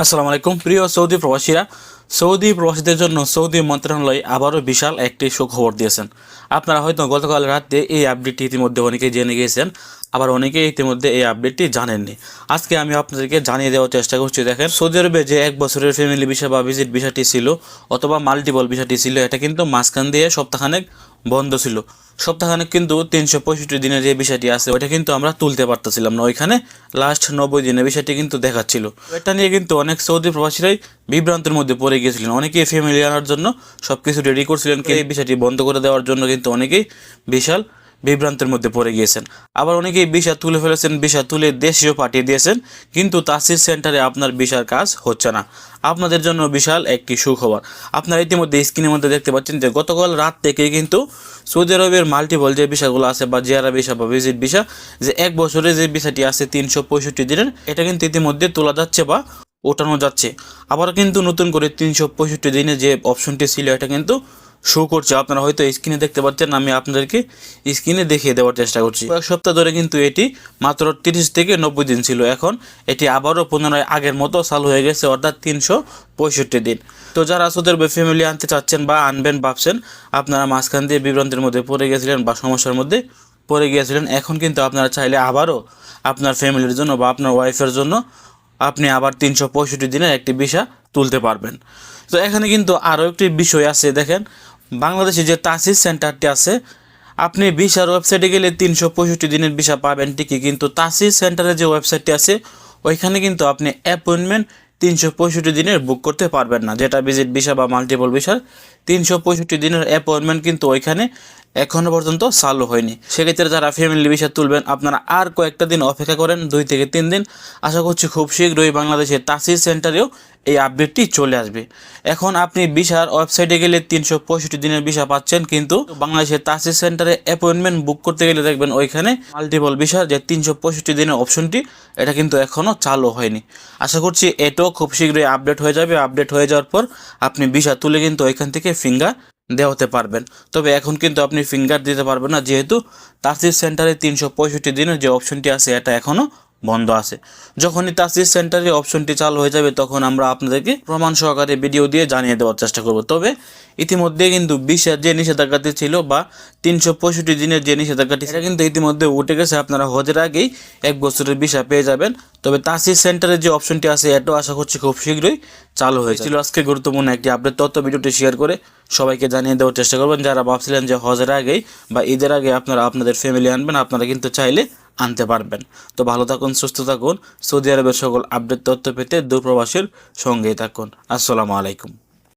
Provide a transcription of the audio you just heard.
আসসালামু আলাইকুম। প্রিয় সৌদি প্রবাসীরা সৌদি প্রবাসীদের জন্য সৌদি মন্ত্রণালয় আবারও বিশাল একটি সুখবর দিয়েছেন। আপনারা হয়তো গতকাল রাতে এই আপডেটটি ইতিমধ্যে অনেকেই জেনে গিয়েছেন, আবার অনেকেই ইতিমধ্যে এই আপডেটটি জানেননি। আজকে আমি আপনাদেরকে জানিয়ে দেওয়ার চেষ্টা করছি, দেখেন, সৌদি আরবে যে এক বছরের ফ্যামিলি ভিসা বা ভিজিট ভিসাটি ছিল অথবা মাল্টিপল ভিসাটি ছিল, এটা কিন্তু মাঝখান দিয়ে সপ্তাহখানেক বন্ধ ছিল। সপ্তাহখানেক কিন্তু তিনশো পঁয়ষট্টি দিনের যে বিষয়টি আছে ওটা কিন্তু আমরা তুলতে পারতেছিলাম না। ওইখানে লাস্ট নব্বই দিনের বিষয়টি কিন্তু দেখাচ্ছিল। এটা নিয়ে কিন্তু অনেক সৌদি প্রবাসীরাই বিভ্রান্তের মধ্যে পড়ে গিয়েছিলেন। অনেকেই ফ্যামিলি আনার জন্য সব কিছু রেডি করছিলেন, কিন্তু এই বিষয়টি বন্ধ করে দেওয়ার জন্য কিন্তু অনেকেই বিশাল বিভ্রান্তের মধ্যে পড়ে গিয়েছেন। আবার অনেকেই বিষা তুলে ফেলেছেন বিষা তুলে দেশেও পাঠিয়ে দিয়েছেন, কিন্তু তাসির সেন্টারে আপনার বিষার কাজ হচ্ছে না। আপনাদের জন্য বিশাল একটি সুখবর। আপনারা ইতিমধ্যে স্ক্রিনের মধ্যে দেখতে পাচ্ছেন যে গতকাল রাত থেকে কিন্তু সৌদি আরবের মাল্টিপল যে বিষয়গুলো আছে বা জিয়ারা ভিসা বা ভিজিট ভিসা, যে এক বছরে যে বিষয়টি আছে তিনশো পঁয়ষট্টি দিনের, এটা কিন্তু ইতিমধ্যে তোলা যাচ্ছে বা ওঠানো যাচ্ছে। আবার কিন্তু নতুন করে তিনশো পঁয়ষট্টি দিনে যে অপশনটি ছিল, এটা কিন্তু শো করছে। আপনারা হয়তো স্ক্রিনে দেখতে পাচ্ছেন, আমি আপনাদেরকে স্ক্রিনে দেখিয়ে দেওয়ার চেষ্টা করছি। কয়েক সপ্তাহ ধরে কিন্তু এটি মাত্র তিরিশ থেকে নব্বই দিন ছিল। এখন এটি আবারও পুনরায় আগের মতো চালু হয়ে গেছে, অর্থাৎ তিনশো পঁয়ষট্টি দিন। তো যারা আসদের ফ্যামিলি আনতে চাচ্ছেন বা আনবেন, ভাবছেন আপনারা মাঝখান দিয়ে বিভ্রান্তির মধ্যে পড়ে গেছিলেন বা সমস্যার মধ্যে পড়ে গিয়েছিলেন এখন কিন্তু আপনারা চাইলে আবারও আপনার ফ্যামিলির জন্য বা আপনার ওয়াইফের জন্য আপনি আবার তিনশো পঁয়ষট্টি দিনের একটি ভিসা তুলতে পারবেন। তো এখানে কিন্তু আরও একটি বিষয় আছে, দেখেন। বাংলাদেশে যে তাসিস সেন্টারটি আছে, আপনি ভিসার ওয়েবসাইটে গেলে তিনশো পঁয়ষট্টি দিনের ভিসা পাবেন ঠিকই, কিন্তু তাসিস সেন্টারের যে ওয়েবসাইটটি আছে, ওইখানে কিন্তু আপনি অ্যাপয়েন্টমেন্ট তিনশো পঁয়ষট্টি দিনের বুক করতে পারবেন না। যেটা ভিজিট ভিসা বা মাল্টিপল ভিসার তিনশো পঁয়ষট্টি দিনের অ্যাপয়েন্টমেন্ট কিন্তু ওইখানে এখনও পর্যন্ত চালু হয়নি। সেক্ষেত্রে যারা ফ্যামিলি ভিসা তুলবেন, আপনারা আর কয়েকটা দিন অপেক্ষা করেন, দুই থেকে তিন দিন। আশা করছি খুব শীঘ্রই বাংলাদেশের তাসির সেন্টারেও এই আপডেটটি চলে আসবে। এখন আপনি ভিসার ওয়েবসাইটে গেলে তিনশো পঁয়ষট্টি দিনের ভিসা পাচ্ছেন, কিন্তু বাংলাদেশের তাসিস সেন্টারে অ্যাপয়েন্টমেন্ট বুক করতে গেলে দেখবেন ওইখানে মাল্টিপল ভিসার যে তিনশো পঁয়ষট্টি দিনের অপশনটি এটা কিন্তু এখনও চালু হয়নি। আশা করছি এটাও খুব শীঘ্রই আপডেট হয়ে যাবে। আপডেট হয়ে যাওয়ার পর আপনি ভিসা তুলে কিন্তু ওইখান থেকে ফিঙ্গার দেওয়াতে পারবেন। তবে এখন কিন্তু আপনি ফিঙ্গার দিতে পারবেন না, যেহেতু তাসিস সেন্টারে তিনশো পঁয়ষট্টি দিনের যে অপশনটি আছে, এটা এখনও বন্ধ আছে। যখনই তাসিস সেন্টারে অপশনটি চালু হয়ে যাবে, তখন আমরা আপনাদেরকে প্রমাণ সহকারে ভিডিও দিয়ে জানিয়ে দেওয়ার চেষ্টা করব। তবে ইতিমধ্যে কিন্তু বিশের যে নিষেধাজ্ঞাটি ছিল বা তিনশো পঁয়ষট্টি দিনের যে নিষেধাজ্ঞাটি সেটা কিন্তু ইতিমধ্যে উঠে গেছে। আপনারা হজের আগেই এক বছরের ভিসা পেয়ে যাবেন। তবে তাসিস সেন্টারের যে অপশনটি আছে, এটাও আশা করছি খুব শীঘ্রই চালু হয়েছিল আজকে গুরুত্বপূর্ণ একটি আপডেট তথ্য। ভিডিওটি শেয়ার করে সবাইকে জানিয়ে দেওয়ার চেষ্টা করবেন। যারা ভাবছিলেন যে হজের আগেই বা ঈদের আগে আপনারা আপনাদের ফ্যামিলি আনবেন, আপনারা কিন্তু চাইলে আনতে পারবেন। তো ভালো থাকুন, সুস্থ থাকুন। সৌদি আরবের সকল আপডেট তথ্য পেতে দূরপ্রবাসীর সঙ্গেই থাকুন। আসসালামু আলাইকুম।